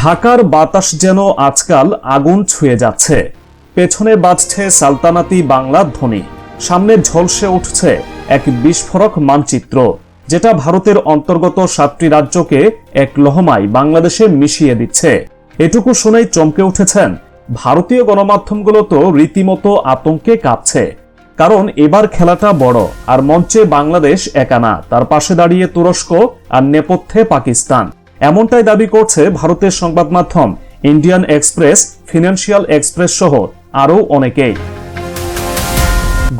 ঢাকার বাতাস যেন আজকাল আগুন ছুঁয়ে যাচ্ছে। পেছনে বাজছে সালতানাতি বাংলা ধ্বনি। সামনে ঝলসে উঠছে এক বিস্ফোরক মানচিত্র, যেটা ভারতের অন্তর্গত সাতটি রাজ্যকে এক লহমায় বাংলাদেশে মিশিয়ে দিচ্ছে। এটুকু শুনেই চমকে উঠেছেন, ভারতীয় গণমাধ্যমগুলো তো রীতিমতো আতঙ্কে কাঁপছে। কারণ এবার খেলাটা বড়, আর মঞ্চে বাংলাদেশ একা না, তার পাশে দাঁড়িয়ে তুরস্ক আর নেপথ্যে পাকিস্তান। এমনটাই দাবি করছে ভারতের সংবাদ মাধ্যম ইন্ডিয়ান এক্সপ্রেস, ফিনান্সিয়াল এক্সপ্রেস সহ আরও অনেকেই।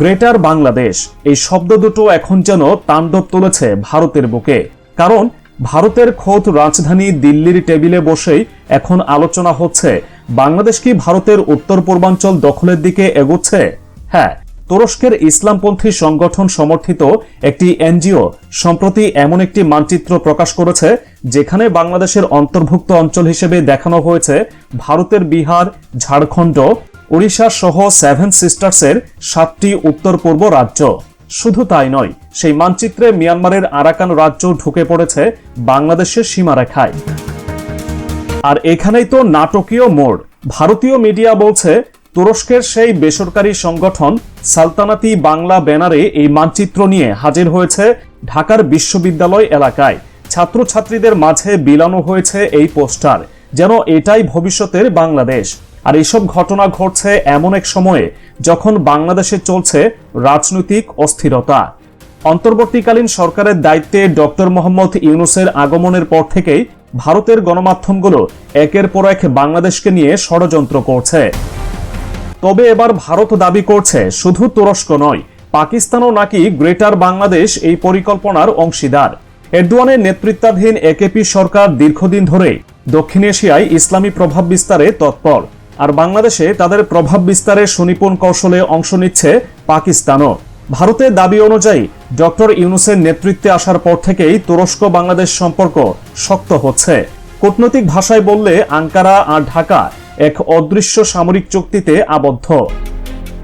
গ্রেটার বাংলাদেশ, এই শব্দ দুটো এখন যেন তাণ্ডব তুলেছে ভারতের বুকে। কারণ ভারতের খোদ রাজধানী দিল্লির টেবিলে বসেই এখন আলোচনা হচ্ছে, বাংলাদেশ কি ভারতের উত্তর পূর্বাঞ্চল দখলের দিকে এগোচ্ছে? হ্যাঁ তুরস্কের ইসলামপন্থী সংগঠন সমর্থিত একটি এনজিও সম্প্রতি এমন একটি মানচিত্র প্রকাশ করেছে, যেখানে বাংলাদেশের অন্তর্ভুক্ত অঞ্চল হিসেবে দেখানো হয়েছে ভারতের বিহার, ঝাড়খণ্ড, ওড়িশা সহ সেভেন সিস্টার্সের সাতটি উত্তর পূর্ব রাজ্য। শুধু তাই নয়, সেই মানচিত্রে মিয়ানমারের আরাকান রাজ্য ঢুকে পড়েছে বাংলাদেশের সীমারেখায়। আর এখানেই তো নাটকীয় মোড়। ভারতীয় মিডিয়া বলছে, তুরস্কের সেই বেসরকারি সংগঠন সালতানাতি বাংলা ব্যানারে এই মানচিত্র নিয়ে হাজির হয়েছে ঢাকার বিশ্ববিদ্যালয় এলাকায়। ছাত্রছাত্রীদের মাঝে বিলানো হয়েছে এই পোস্টার, যেন এটাই ভবিষ্যতের বাংলাদেশ। আর এসব ঘটনা ঘটছে এমন এক সময়ে যখন বাংলাদেশে চলছে রাজনৈতিক অস্থিরতা। অন্তর্বর্তীকালীন সরকারের দায়িত্বে ডক্টর মোহাম্মদ ইউনুসের আগমনের পর থেকেই ভারতের গণমাধ্যমগুলো একের পর এক বাংলাদেশকে নিয়ে ষড়যন্ত্র করছে। তবে এবার ভারত দাবি করছে, শুধু তুরস্ক নয়, পাকিস্তানও নাকি গ্রেটার বাংলাদেশ এই পরিকল্পনার অংশীদার। এরদোয়ানের নেতৃত্বাধীন একেপি সরকার দীর্ঘদিন ধরে দক্ষিণ এশিয়ায় ইসলামী প্রভাব বিস্তারে তৎপর, আর বাংলাদেশে তাদের প্রভাব বিস্তারে সুনিপুণ কৌশলে অংশ নিচ্ছে পাকিস্তানও। ভারতের দাবি অনুযায়ী, ডক্টর ইউনুসের নেতৃত্বে আসার পর থেকেই তুরস্ক বাংলাদেশ সম্পর্ক শক্ত হচ্ছে। কূটনৈতিক ভাষায় বললে, আঙ্কারা আর ঢাকা এক অদৃশ্য সামরিক চুক্তিতে আবদ্ধ।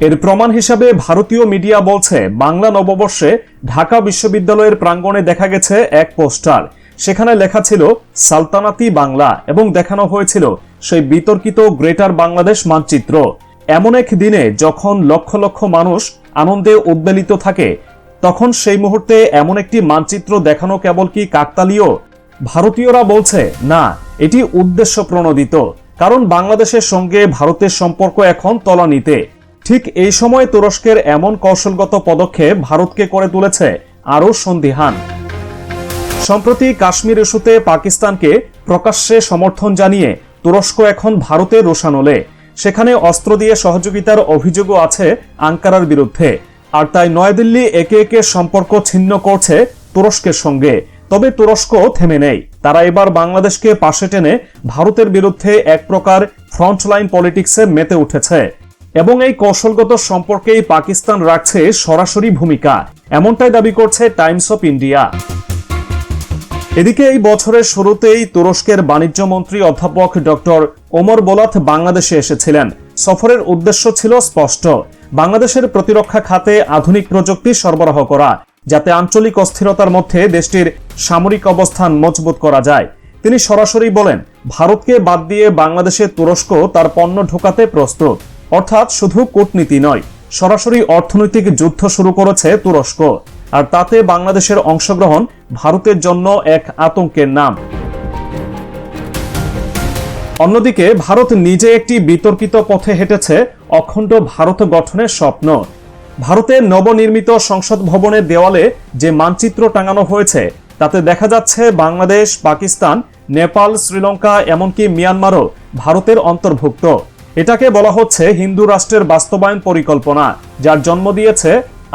এর প্রমাণ হিসাবে ভারতীয় মিডিয়া বলছে, বাংলা নববর্ষে ঢাকা বিশ্ববিদ্যালয়ের প্রাঙ্গণে দেখা গেছে এক পোস্টার। সেখানে লেখা ছিল, সালতানাতি বাংলা এবং দেখানো হয়েছিল সেই বিতর্কিত গ্রেটার বাংলাদেশ মানচিত্র। এমন এক দিনে যখন লক্ষ লক্ষ মানুষ আনন্দে উদ্বেলিত থাকে, তখন সেই মুহূর্তে এমন একটি মানচিত্র দেখানো কেবল কি কাকতালীয়? ভারতীয়রা বলছে, না, এটি উদ্দেশ্য প্রণোদিত। কারণ বাংলাদেশের সঙ্গে ভারতের সম্পর্ক এখন তলানিতে। ঠিক এই সময় তুরস্কের এমন কৌশলগত পদক্ষেপ ভারতকে করে তুলেছে আরও সন্দিহান। সম্প্রতি কাশ্মীর ইস্যুতে পাকিস্তানকে প্রকাশ্যে সমর্থন জানিয়ে তুরস্ক এখন ভারতের রোশানলে সেখানে অস্ত্র দিয়ে সহযোগিতার অভিযোগও আছে আঙ্কারার বিরুদ্ধে। আর তাই নয়াদিল্লি একে একে সম্পর্ক ছিন্ন করছে তুরস্কের সঙ্গে। তবে তুরস্ক থেমে নেই। তারা এবার বাংলাদেশকে পাশে টেনে ভারতের বিরুদ্ধে এক প্রকার ফ্রন্টলাইন পলিটিক্সে মেতে উঠেছে এবং এই কৌশলগত সম্পর্কেই পাকিস্তান রাখছে সরাসরি ভূমিকা, এমনটাই দাবি করছে টাইমস অফ ইন্ডিয়া। এদিকে এই বছরের শুরুতেই তুরস্কের বাণিজ্য মন্ত্রী অধ্যাপক ডক্টর ওমর বোলাথ বাংলাদেশে এসেছিলেন। সফরের উদ্দেশ্য ছিল স্পষ্ট। বাংলাদেশের প্রতিরক্ষা খাতে আধুনিক প্রযুক্তি সরবরাহ করা। যাতে আঞ্চলিক অস্থিরতার মধ্যে দেশটির সামরিক অবস্থান মজবুত করা যায়। তিনি সরাসরি বলেন, ভারতকে বাদ দিয়ে বাংলাদেশে তুরস্ক তার পণ্য ঢোকাতে প্রস্তুত। অর্থাৎ শুধু কূটনীতি নয়, সরাসরি অর্থনৈতিক যুদ্ধ শুরু করেছে তুরস্ক। আর তাতে বাংলাদেশের অংশগ্রহণ ভারতের জন্য এক আতঙ্কের নাম। অন্যদিকে, ভারত নিজে একটি বিতর্কিত পথে হেঁটেছে, অখণ্ড ভারত গঠনের স্বপ্ন। ভারতের নবনির্মিত সংসদ ভবনের দেওয়ালে যে মানচিত্র টাঙানো হয়েছে, তাতে দেখা যাচ্ছে বাংলাদেশ, পাকিস্তান, নেপাল, শ্রীলঙ্কা, এমনকি মিয়ানমারও ভারতের অন্তর্ভুক্ত। এটাকে বলা হচ্ছে হিন্দু রাষ্ট্রের বাস্তবায়ন পরিকল্পনা, যার জন্ম দিয়েছে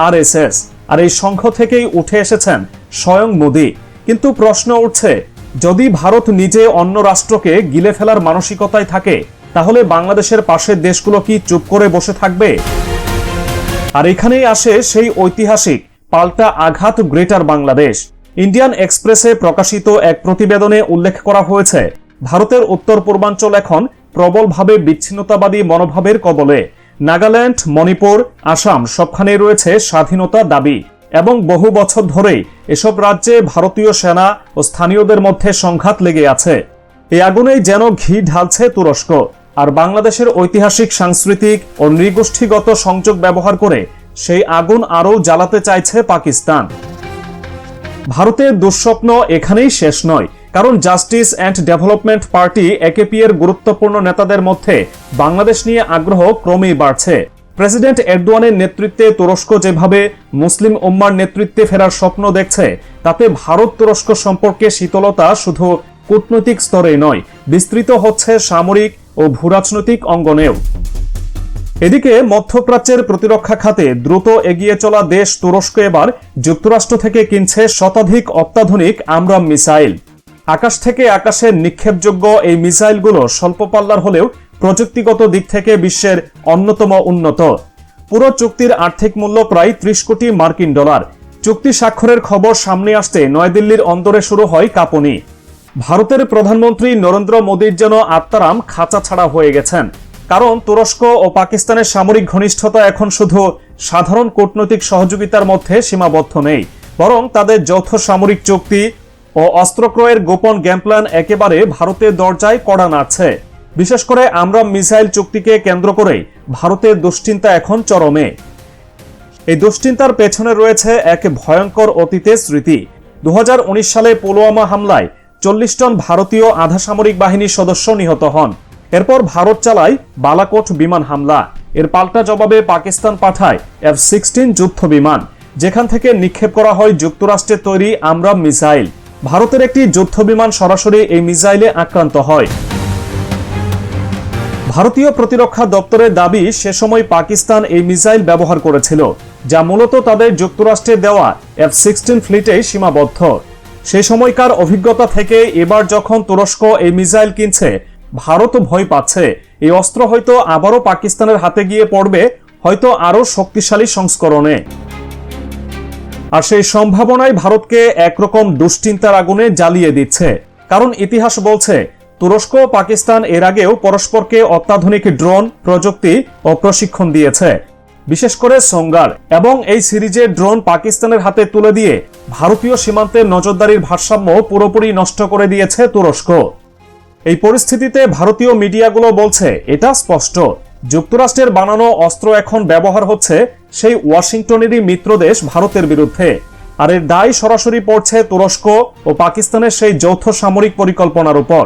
আরএসএস। আর এই সংঘ থেকেই উঠে এসেছেন স্বয়ং মোদী। কিন্তু প্রশ্ন উঠছে, যদি ভারত নিজে অন্য রাষ্ট্রকে গিলে ফেলার মানসিকতায় থাকে, তাহলে বাংলাদেশের পাশের দেশগুলো কি চুপ করে বসে থাকবে? আর এখানেই আসে সেই ঐতিহাসিক পাল্টা আঘাত গ্রেটার বাংলাদেশ। ইন্ডিয়ান এক্সপ্রেসে প্রকাশিত এক প্রতিবেদনে উল্লেখ করা হয়েছে, ভারতের উত্তর পূর্বাঞ্চল এখন প্রবলভাবে বিচ্ছিন্নতাবাদী মনোভাবের কবলে। নাগাল্যান্ড, মণিপুর, আসাম সবখানেই রয়েছে স্বাধীনতা দাবি এবং বহু বছর ধরেই এসব রাজ্যে ভারতীয় সেনা ও স্থানীয়দের মধ্যে সংঘাত লেগে আছে। এই আগুনেই যেন ঘি ঢালছে তুরস্ক। আর বাংলাদেশের ঐতিহাসিক, সাংস্কৃতিক ও নৃগোষ্ঠীগত সংযোগ ব্যবহার করে সেই আগুন আরও জ্বালাতে চাইছে পাকিস্তান। ভারতের দুঃস্বপ্ন এখানেই শেষ নয়, কারণ justice and development party AKP এর গুরুত্বপূর্ণ নেতাদের মধ্যে বাংলাদেশ নিয়ে আগ্রহ ক্রমেই বাড়ছে। প্রেসিডেন্ট এরদোয়ানের নেতৃত্বে তুরস্ক যেভাবে মুসলিম উম্মার নেতৃত্বে ফেরার স্বপ্ন দেখছে, তাতে ভারত তুরস্ক সম্পর্কে শীতলতা শুধু কূটনৈতিক স্তরে নয়, বিস্তৃত হচ্ছে সামরিক ও ভূরাজনৈতিক অঙ্গনেও। এদিকে মধ্যপ্রাচ্যের প্রতিরক্ষা খাতে দ্রুত এগিয়ে চলা দেশ তুরস্ক এবার যুক্তরাষ্ট্র থেকে কিনছে শতাধিক অত্যাধুনিক আমরাম মিসাইল। আকাশ থেকে আকাশে নিক্ষেপযোগ্য এই মিসাইলগুলো স্বল্প পাল্লার হলেও প্রযুক্তিগত দিক থেকে বিশ্বের অন্যতম উন্নত। পুরো চুক্তির আর্থিক মূল্য প্রায় ত্রিশ কোটি মার্কিন ডলার। চুক্তি স্বাক্ষরের খবর সামনে আসতে নয়াদিল্লির অন্দরে শুরু হয় কাঁপুনি। ভারতের প্রধানমন্ত্রী নরেন্দ্র মোদীর যেন আত্মারাম খাঁচা ছাড়া হয়ে গেছেন। কারণ তুরস্ক ও পাকিস্তানের সামরিক ঘনিষ্ঠতা এখন শুধু সাধারণ কূটনৈতিক সহযোগিতার মধ্যে সীমাবদ্ধ নেই, বরং তাদের যৌথ সামরিক চুক্তি ও অস্ত্র ক্রয়ের গোপন গেমপ্ল্যান একেবারে ভারতের দরজায় কড়া নাড়ছে। বিশেষ করে আমরা মিসাইল চুক্তিকে কেন্দ্র করে ভারতের দুশ্চিন্তা এখন চরমে। এই দুশ্চিন্তার পেছনে রয়েছে এক ভয়ঙ্কর অতীতের স্মৃতি। দু হাজার উনিশ সালে পুলওয়ামা হামলায় চল্লিশ জন ভারতীয় আধা সামরিক বাহিনীর সদস্য নিহত হন। এরপর ভারত চালায় বালাকোট বিমান হামলা। এর পাল্টা জবাবে পাকিস্তান পাঠায় এফ সিক্সটিন যুদ্ধ বিমান যেখান থেকে নিক্ষেপ করা হয় যুক্তরাষ্ট্রের তৈরি আমরাম মিসাইল। ভারতের একটি যুদ্ধ বিমান সরাসরি এই মিসাইলে আক্রান্ত হয়। ভারতীয় প্রতিরক্ষা দপ্তরের দাবি, সে সময় পাকিস্তান এই মিসাইল ব্যবহার করেছিল, যা মূলত তাদের যুক্তরাষ্ট্রে দেওয়া এফ সিক্সটিন ফ্লিটে সীমাবদ্ধ। সেই সময়কার অভিজ্ঞতা থেকে এবার যখন তুরস্ক এই মিসাইল কিনছে ভারত ভয় পাচ্ছে। এই অস্ত্র হয়তো আবারও পাকিস্তানের হাতে গিয়ে পড়বে, হয়তো আরও শক্তিশালী সংস্করণে। আর সেই সম্ভাবনায় ভারতকে একরকম দুশ্চিন্তার আগুনে জ্বালিয়ে দিচ্ছে। কারণ ইতিহাস বলছে, তুরস্ক ও পাকিস্তান এর আগেও পরস্পরকে অত্যাধুনিক ড্রোন, প্রযুক্তি ও প্রশিক্ষণ দিয়েছে। বিশেষ করে সোঙ্গার এবং এই সিরিজে ড্রোন পাকিস্তানের হাতে তুলে দিয়ে ভারতীয় সীমান্তের নজরদারির ভারসাম্য পুরোপুরি নষ্ট করে দিয়েছে তুরস্ক। এই পরিস্থিতিতে ভারতীয় মিডিয়াগুলো বলছে, এটা স্পষ্ট। যুক্তরাষ্ট্রের বানানো অস্ত্র এখন ব্যবহার হচ্ছে সেই ওয়াশিংটনেরই মিত্র দেশ ভারতের বিরুদ্ধে। আর এর দায় সরাসরি পড়ছে তুরস্ক ও পাকিস্তানের সেই যৌথ সামরিক পরিকল্পনার উপর।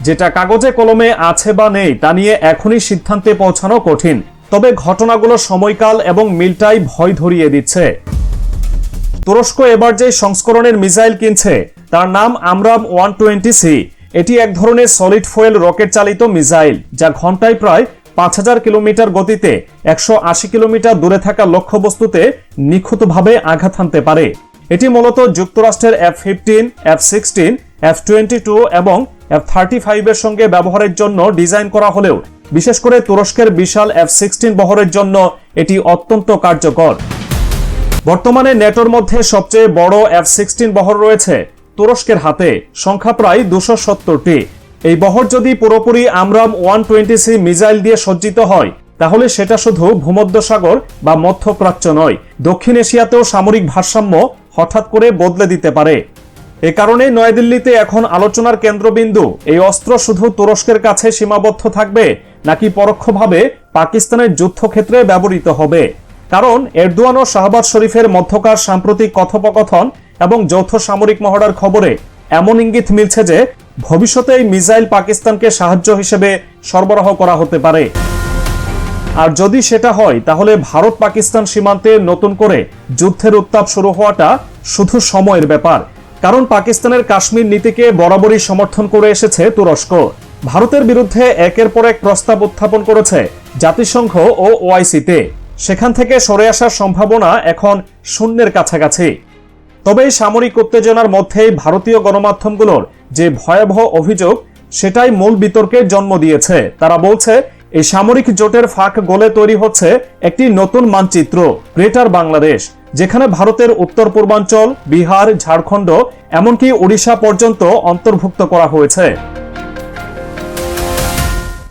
যেটা কাগজে কলমে আছে বা নেই, তা নিয়ে এখনই সিদ্ধান্তে পৌঁছানো কঠিন। তবে ঘটনাগুলো সময়কাল এবং মিলটাই ভয় ধরিয়ে দিচ্ছে। তুরস্ক এবার যে সংস্করণের মিসাইল কিনছে, তার নাম আমরাম ওয়ান টোয়েন্টি সি। এটি এক ধরনের সলিড ফুয়েল রকেট চালিত মিসাইল, যা ঘন্টায় প্রায় পাঁচ হাজার কিলোমিটার গতিতে একশো আশি কিলোমিটার দূরে থাকা লক্ষ্যবস্তুতে নিখুঁতভাবে আঘাত হানতে পারে। এটি মূলত যুক্তরাষ্ট্রের F fifteen, F sixteen, F twenty two এবং এফ থার্টি ফাইভের সঙ্গে ব্যবহারের জন্য ডিজাইন করা হলেও, বিশেষ করে তুরস্কের বিশাল এফ সিক্সটিন বহরের জন্য এটি অত্যন্ত কার্যকর। বর্তমানে নেটোর মধ্যে সবচেয়ে বড় এফ সিক্সটিন বহর রয়েছে তুরস্কের হাতে, সংখ্যা প্রায় দুশো সত্তরটি। এই বহর যদি পুরোপুরি AMRAAM one twenty C missile দিয়ে সজ্জিত হয়, তাহলে সেটা শুধু ভূমধ্যসাগর বা মধ্যপ্রাচ্য নয়, দক্ষিণ এশিয়াতেও সামরিক ভারসাম্য হঠাৎ করে বদলে দিতে পারে। এ কারণে নয়াদিল্লিতে এখন আলোচনার কেন্দ্রবিন্দু। এই অস্ত্র শুধু তুরস্কের কাছে সীমাবদ্ধ থাকবে, নাকি পরোক্ষভাবে পাকিস্তানের যুদ্ধক্ষেত্রে ব্যবহৃত হবে? কারণ এরদোয়ান ও শাহবাজ শরীফের মধ্যকার সাম্প্রতিক কথোপকথন এবং যৌথ সামরিক মহড়ার খবরে এমন ইঙ্গিত মিলছে যে ভবিষ্যতে এই মিসাইল পাকিস্তানকে সাহায্য হিসেবে সরবরাহ করা হতে পারে। আর যদি সেটা হয়, তাহলে ভারত পাকিস্তান সীমান্তে নতুন করে যুদ্ধের উত্তাপ শুরু হওয়াটা শুধু সময়ের ব্যাপার। কারণ পাকিস্তানের কাশ্মীর নীতিকে বরাবরই সমর্থন করে এসেছে তুরস্ক। ভারতের বিরুদ্ধে একের পর এক প্রস্তাব উত্থাপন করেছে জাতিসংঘ ও ওআইসিতে। সেখান থেকে সরে আসার সম্ভাবনা এখন শূন্যের কাছাকাছি। তবে সামরিক উত্তেজনার মধ্যেই ভারতীয় গণমাধ্যমগুলোর যে ভয়াবহ অভিযোগ, সেটাই মূল বিতর্কের জন্ম দিয়েছে। তারা বলছে, এই সামরিক জোটের ফাঁক গোলে তৈরি হচ্ছে একটি নতুন মানচিত্র, গ্রেটার বাংলাদেশ। যেখানে ভারতের উত্তর পূর্বাঞ্চল বিহার ঝাড়খণ্ড এমনকি ওড়িশা পর্যন্ত অন্তর্ভুক্ত করা হয়েছে।